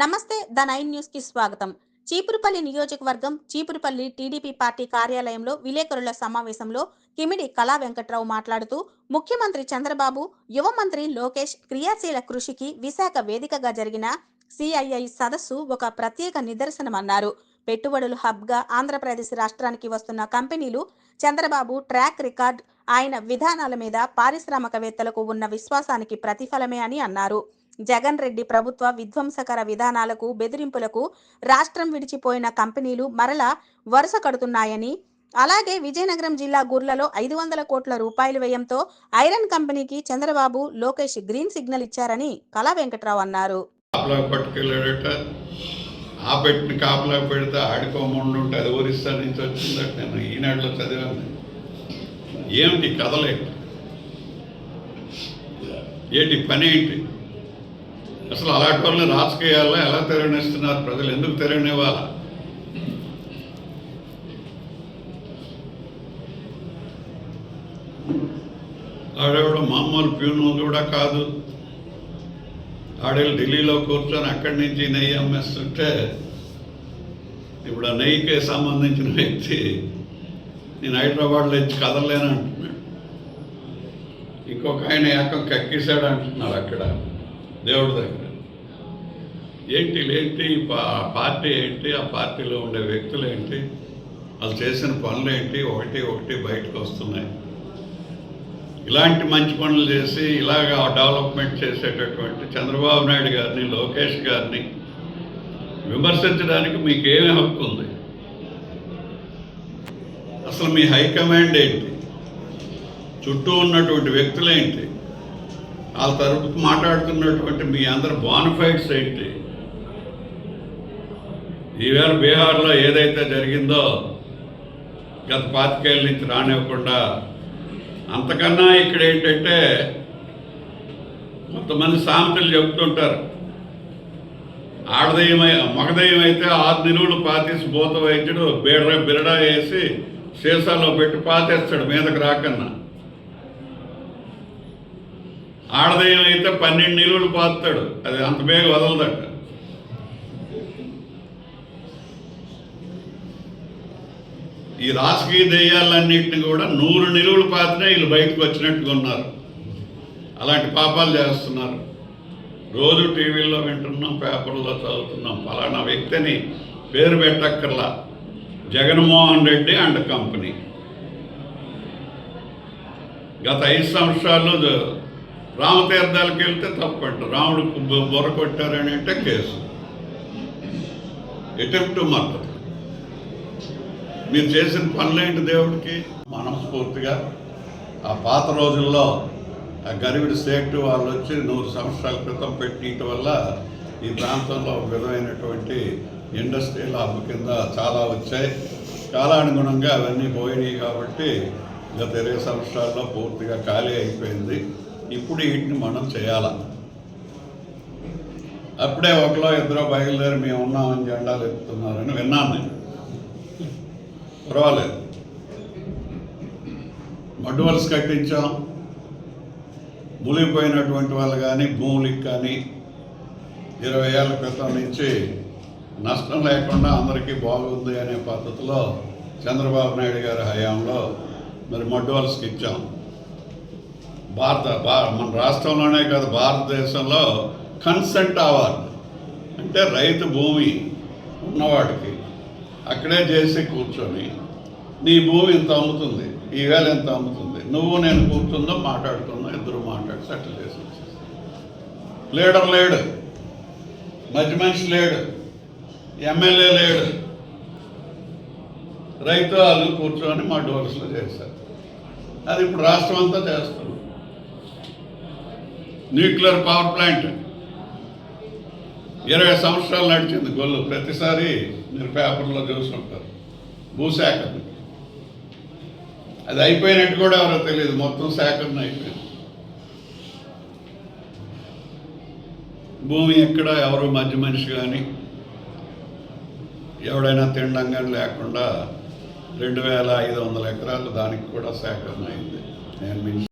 నమస్తే the nine న్యూస్కి స్వాగతం. చీపురుపల్లి నియోజకవర్గం చీపురుపల్లి టీడీపీ పార్టీ కార్యాలయంలో విలేకరుల సమావేశంలో కిమిడి కళా వెంకట్రావు మాట్లాడుతూ ముఖ్యమంత్రి చంద్రబాబు యువ మంత్రి లోకేష్ క్రియాశీల కృషికి విశాఖ వేదికగా జరిగిన సిఐఐ సదస్సు ఒక ప్రత్యేక నిదర్శనమన్నారు. పెట్టుబడులు హబ్గా ఆంధ్రప్రదేశ్ రాష్ట్రానికి వస్తున్న కంపెనీలు చంద్రబాబు ట్రాక్ రికార్డ్ ఆయన విధానాల మీద పారిశ్రామికవేత్తలకు ఉన్న విశ్వాసానికి ప్రతిఫలమే అని అన్నారు. జగన్ రెడ్డి ప్రభుత్వ విధ్వంసకర విధానాలకు బెదిరింపులకు రాష్ట్రం విడిచిపోయిన కంపెనీలు మరలా వరుస కడుతున్నాయని అలాగే విజయనగరం జిల్లా గుర్లలో ఐదు వందల కోట్ల రూపాయల వ్యయంతో ఐరన్ కంపెనీకి చంద్రబాబు లోకేష్ గ్రీన్ సిగ్నల్ ఇచ్చారని కళా వెంకట్రావు అన్నారు. ఆ పెట్టిన కాపలా పెడితే ఆడుకోమండు ఉంటే అది ఊరిస్తా నుంచి వచ్చిందట నేను. ఈనాడులో చదివాను ఏమిటి కథలేంటి ఏంటి పని ఏంటి? అసలు అలాంటి వాళ్ళని రాజకీయాల్లో ఎలా తెరనిస్తున్నారు ప్రజలు ఎందుకు తెరనివ్వాలా ఆడేవాడు మామూలు ప్యూను కూడా కాదు. ఆడేళ్ళు ఢిల్లీలో కూర్చొని అక్కడి నుంచి నెయ్యి అమ్మేస్తుంటే ఇప్పుడు ఆ నెయ్యికి సంబంధించిన వ్యక్తి నేను హైదరాబాద్లో ఇచ్చి కదలలేను అంటున్నాడు ఇంకొక ఆయన ఏకం కక్కేశాడు అంటున్నారు అక్కడ దేవుడి దగ్గర. ఏంటి ఏంటి పార్టీ ఏంటి ఆ పార్టీలో ఉండే వ్యక్తులు ఏంటి వాళ్ళు చేసిన పనులు ఏంటి ఒకటి ఒకటి బయటకు వస్తున్నాయి. ఇలాంటి మంచి పనులు చేసి ఇలాగా డెవలప్మెంట్ చేసేటటువంటి చంద్రబాబు నాయుడు గారిని లోకేష్ గారిని విమర్శించడానికి మీకు ఏమి హక్కు ఉంది? అసలు మీ హైకమాండ్ ఏంటి? చుట్టూ ఉన్నటువంటి వ్యక్తులేంటి వాళ్ళ తరపు మాట్లాడుతున్నటువంటి మీ అందరు బానిఫైడ్స్ ఏంటి? ఈవేళ బీహార్లో ఏదైతే జరిగిందో గత పాతికేళ్ళ నుంచి రానివ్వకుండా అంతకన్నా ఇక్కడ ఏంటంటే కొంతమంది సామెతలు చెబుతుంటారు. ఆడదయ్యమై మగదయ్యం అయితే ఆరు నిలువులు పాతేసి భూత వైద్యుడు బీడ బిరడా వేసి సీసాలో పెట్టి పాతేస్తాడు మీదకి రాకన్నా. ఆడదయం అయితే పన్నెండు నిలువులు పాతాడు అది అంత మేగ వదలదట. ఈ రాజకీయ దెయ్యాలన్నింటినీ కూడా నూరు నిలువులు పాతినా వీళ్ళు బయటకు వచ్చినట్టుగా ఉన్నారు. అలాంటి పాపాలు చేస్తున్నారు. రోజు టీవీలో వింటున్నాం పేపర్లో చదువుతున్నాం. ఫలానా వ్యక్తిని పేరు పెట్టక్కర్లా. Jaganmohan Reddy and company. గత ఐదు సంవత్సరాలు జ- రామతీర్థాలకు వెళ్తే తప్పంట. రాముడు బుర్ర కొట్టారని అంటే కేసు. ఎటెంప్ట్ మర్డర్ మీరు చేసిన పనులేంటి దేవుడికి? మనస్ఫూర్తిగా ఆ పాత రోజుల్లో ఆ గరివిడి సేట్ వాళ్ళు వచ్చి నూరు సంవత్సరాల క్రితం పెట్టిన వల్ల ఈ ప్రాంతంలో ఒక విధమైనటువంటి ఇండస్ట్రియల్ హబ్ కింద చాలా వచ్చాయి. కాలానుగుణంగా అవన్నీ పోయినాయి కాబట్టి గత ఇరవై సంవత్సరాల్లో పూర్తిగా ఖాళీ అయిపోయింది. ఇప్పుడు వీటిని మనం చేయాల. అప్పుడే ఒకలో ఇద్దరు బయలుదేరి మేము ఉన్నామని జెండాలు ఎత్తుతున్నారని విన్నాను నేను. పర్వాలేదు. మడ్డు వలస కట్టించాం. మునిగిపోయినటువంటి వాళ్ళు కానీ భూములకి కానీ ఇరవై ఏళ్ళ క్రితం నుంచి నష్టం లేకుండా అందరికీ బాగుంది అనే పద్ధతిలో చంద్రబాబు నాయుడు గారి హయాంలో మరి మడ్డు ఇచ్చాం భారత భా మన రాష్ట్రంలోనే కాదు భారతదేశంలో కన్సెంట్ అవార్డు. అంటే రైతు భూమి ఉన్నవాడికి అక్కడే చేసి కూర్చొని నీ భూమి ఇంత అమ్ముతుంది ఈవేళ ఎంత అమ్ముతుంది నువ్వు నేను కూర్చుందో మాట్లాడుతున్నా ఇద్దరు మాట్లాడి సెటిల్ చేసి వచ్చేసి లీడర్ లేడు. మధ్య మనిషి లేడు. ఎమ్మెల్యే లేడు. రైతు వాళ్ళు కూర్చొని మా డోర్స్లో చేశారు. అది ఇప్పుడు రాష్ట్రం అంతా చేస్తున్నాం న్యూక్లియర్ పవర్ ప్లాంట్ ఇరవై సంవత్సరాలు నడిచింది గొల్లు. ప్రతిసారి మీరు పేపర్లో చూసుకుంటారు భూసేకరణ. అది అయిపోయినట్టు కూడా ఎవరో తెలియదు. మొత్తం సేకరణ అయిపోయింది. భూమి ఎక్కడ ఎవరు మధ్య మనిషి కానీ ఎవడైనా తినడం కానీ లేకుండా రెండు వేల ఐదు వందల ఎకరాలు దానికి కూడా సేకరణ అయింది. నేను